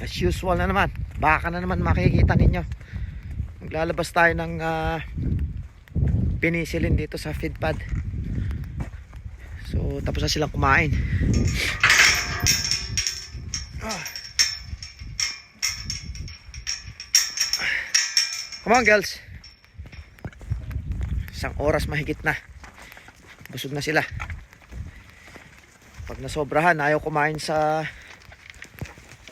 As usual na naman. Baka na naman makikita ninyo. Maglalabas tayo ng ah, penicillin dito sa feed pad. So, tapos na silang kumain. Come on, girls. Isang oras mahigit na. Busog na sila. Pag nasobrahan, ayaw kumain sa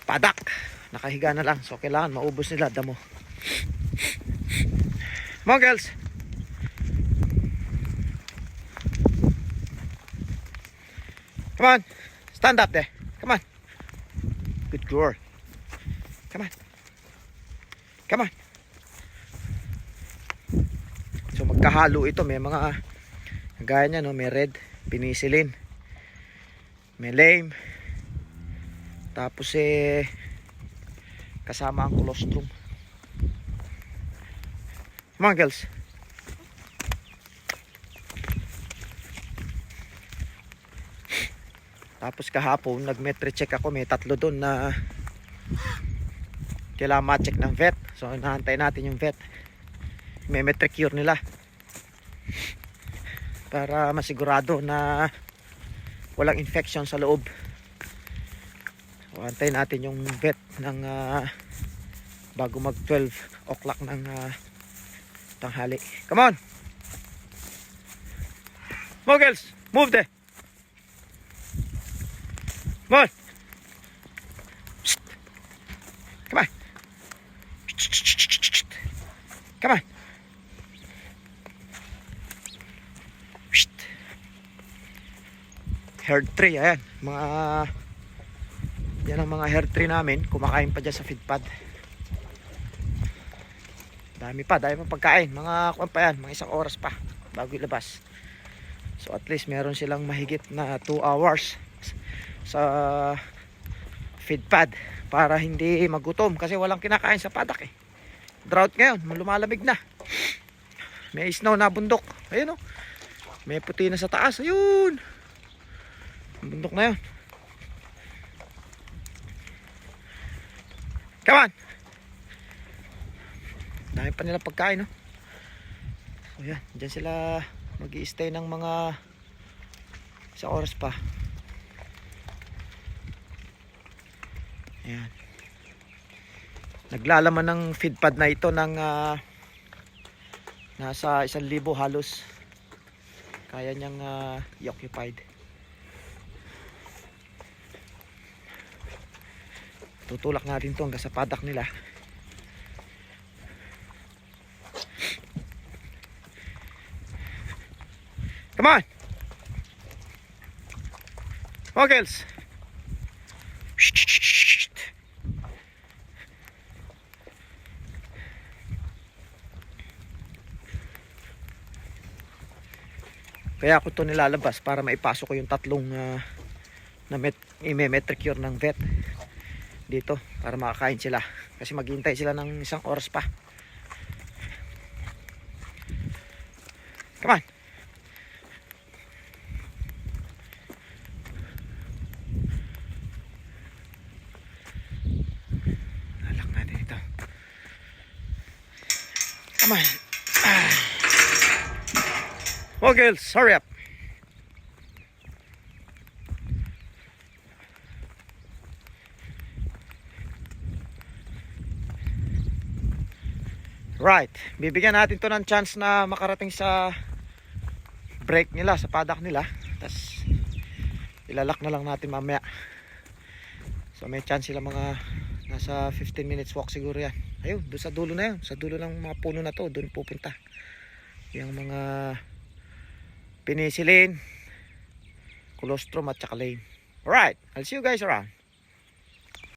padak. Nakahiga na lang. So, kailangan maubos nila damo. Come on, girls. Come on. Stand up there. Come on. Good girl. Come on. Come on. So magkahalo ito. May mga gaya niya, no? May red, penicillin. May lame. Tapos eh kasama ang colostrum. On, girls. Tapos kahapon, nag-metri check ako. May tatlo doon na kailangan ma-check ng vet. So, nahantay natin yung vet. May metri cure nila. Para masigurado na walang infection sa loob. So, antayin natin yung vet ng ah, bago mag 12 o'clock ng ah, tanghali. Come on! Muggles! Move there! Come. Come on! Come on! Herd tree, ayan. Mga yan ang mga herd tree namin. Kumakain pa dyan sa feed pad. Dami pa, dami pa pagkain. Mga kuwan pa yan, mga isang oras pa bago ilabas. So at least meron silang mahigit na 2 hours sa feed pad para hindi magutom kasi walang kinakain sa padak eh. Drought ngayon, lumalamig na. May snow na bundok. Ayun oh. May puti na sa taas. Ayun. Bundok na yun. Come on. Dami pa nila pagkain, no? So, yan. Diyan sila mag stay ng mga sa oras pa. Ayan. Naglalaman ng feed pad na ito ng ah, nasa isang libo halos. Kaya niyang ah, i-occupied. Tutulak natin to hanggang sa padak nila. Come on! Muggles! Kaya ako to nilalabas para maipasok ko yung tatlong ah, na met, i-metric cure ng vet dito para makakain sila. Kasi maghintay sila ng isang oras pa. Come on! Lalak natin ito. Come on! Ah. oh girls hurry up Right. Bibigyan natin to ng chance na makarating sa break nila, sa padak nila. Tapos ilalak na lang natin mamaya. So may chance sila mga nasa 15 minutes walk siguro yan. Ayun, doon sa dulo na yun. Sa dulo ng mga puno na to, doon pupunta. Yung mga penicillin, colostrum at saka lane. Alright, I'll see you guys around.